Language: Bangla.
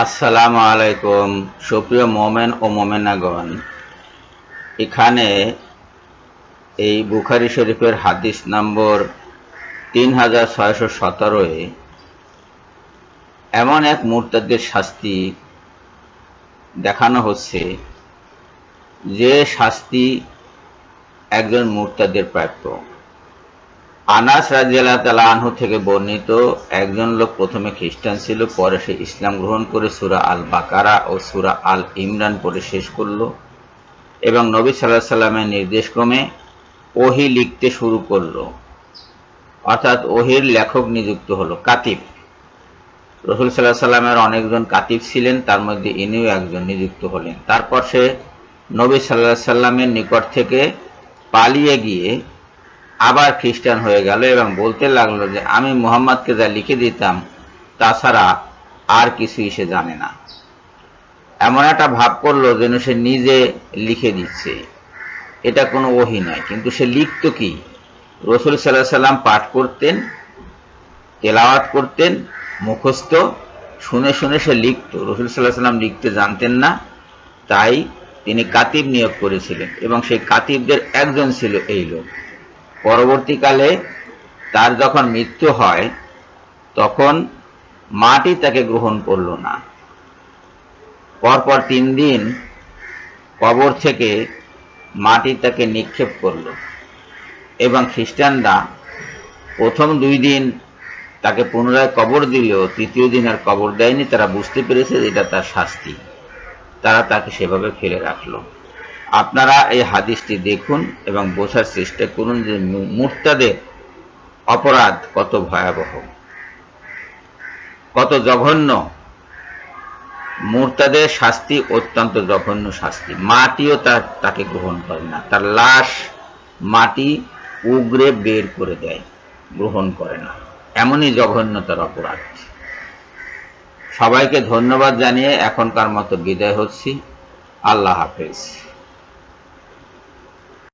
আসসালামু আলাইকুম, সুপ্রিয় মোমেন ও মোমেনাগণ। এখানে এই বুখারি শরীফের হাদিস নম্বর তিন হাজার ছয়শো সতেরোয় এমন এক মুরতাদের শাস্তি দেখানো হচ্ছে, যে শাস্তি একজন মুরতাদের প্রাপ্য। আনাস রাজিয়াল্লাহ তালা আনহু থেকে বর্ণিত একজন লোক প্রথমে খ্রিস্টান ছিল, পরে সে ইসলাম গ্রহণ করে সুরা আল বাকারা ও সুরা আল ইমরান পড়ে শেষ করল এবং নবী সাল্লাহ সাল্লামের নির্দেশক্রমে ওহি লিখতে শুরু করল। অর্থাৎ ওহির লেখক নিযুক্ত হলো কাতিব। রসুল সাল্লাহ সাল্লামের অনেকজন কাতিব ছিলেন, তার মধ্যে ইনিও একজন নিযুক্ত হলেন। তারপর সে নবী সাল্লাহ সাল্লামের নিকট থেকে পালিয়ে গিয়ে আবার খ্রিস্টান হয়ে গেল এবং বলতে লাগল যে, আমি মুহাম্মদকে যা লিখে দিতাম, তাছাড়া আর কিছুই সে জানে না। এমন একটা ভাব করল যেন সে নিজে লিখে দিচ্ছে। এটা কোনো ওহি নয়, কিন্তু সে লিখত কি? রসুল সাল্লাহ সাল্লাম পাঠ করতেন, তেলাওয়াত করতেন, মুখস্থ, শুনে শুনে সে লিখত। রসুল সাল্লাহ সাল্লাম লিখতে জানতেন না, তাই তিনি কাতিব নিয়োগ করেছিলেন এবং সেই কাতিবদের একজন ছিল এই লোক। পরবর্তীকালে তার যখন মৃত্যু হয়, তখন মাটি তাকে গ্রহণ করল না। পরপর তিন দিন কবর থেকে মাটি তাকে নিক্ষেপ করল এবং খ্রিস্টানরা প্রথম দুই দিন তাকে পুনরায় কবর দিলেও তৃতীয় দিন আর কবর দেয়নি। তারা বুঝতে পেরেছে এটা তার শাস্তি। তারা তাকে সেভাবে ফেলে রাখল। আপনারা এই হাদিসটি দেখুন এবং বোঝার চেষ্টা করুন যে মুরতাদের অপরাধ কত ভয়াবহ। কত জঘন্য। মুরতাদের শাস্তি অত্যন্ত জঘন্য শাস্তি। মাটিও তার তাকে গ্রহণ করে না। তার লাশ মাটি উগরে বের করে দেয়, গ্রহণ করে না। এমনই জঘন্য তার অপরাধ। সবাইকে ধন্যবাদ জানিয়ে এখনকার মতো বিদায় হচ্ছি। আল্লাহ হাফেজ।